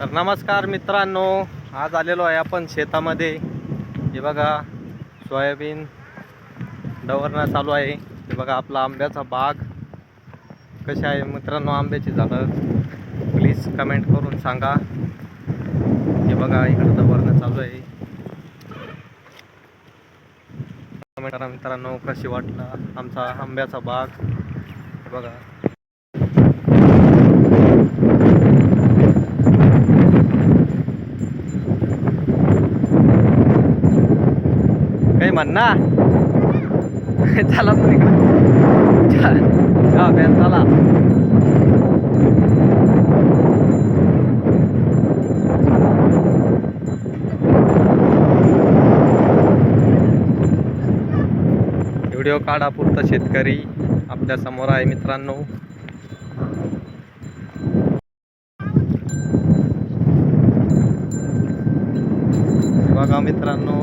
तर नमस्कार मित्रांनो आज आलेलो आहे आपण शेतामध्ये. हे बघा सोयाबीन डवरणं चालू आहे. हे बघा आपला आंब्याचा बाग. कशी आहे मित्रांनो आंब्याची झालं प्लीज कमेंट करून सांगा. हे बघा इकडं डवरणं चालू आहे. कमेंट करा मित्रांनो कशी वाटला आमचा आंब्याचा बाग? हे बघा. काही म्हणना चला तुम्ही इकडे. चला. बॅन चला. व्हिडिओ काढा पुरता शेतकरी. आपल्यासमोर आहे मित्रांनो. बघा मित्रांनो.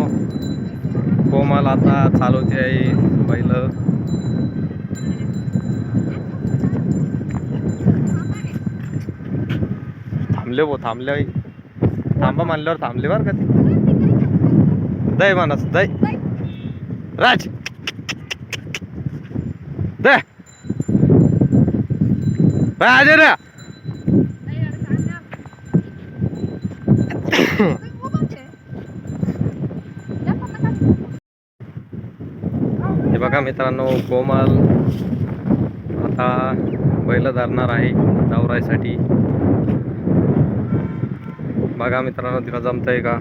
कोमल आता चालवते आहे बैल थांबले भो थांबले थांबा म्हणल्यावर थांबले बरं का ते दय मानस दय राज दय राज रे बघा मित्रांनो कोमल आता बैल धरणार आहे जावरायसाठी बघा मित्रांनो तिला जमतंय का?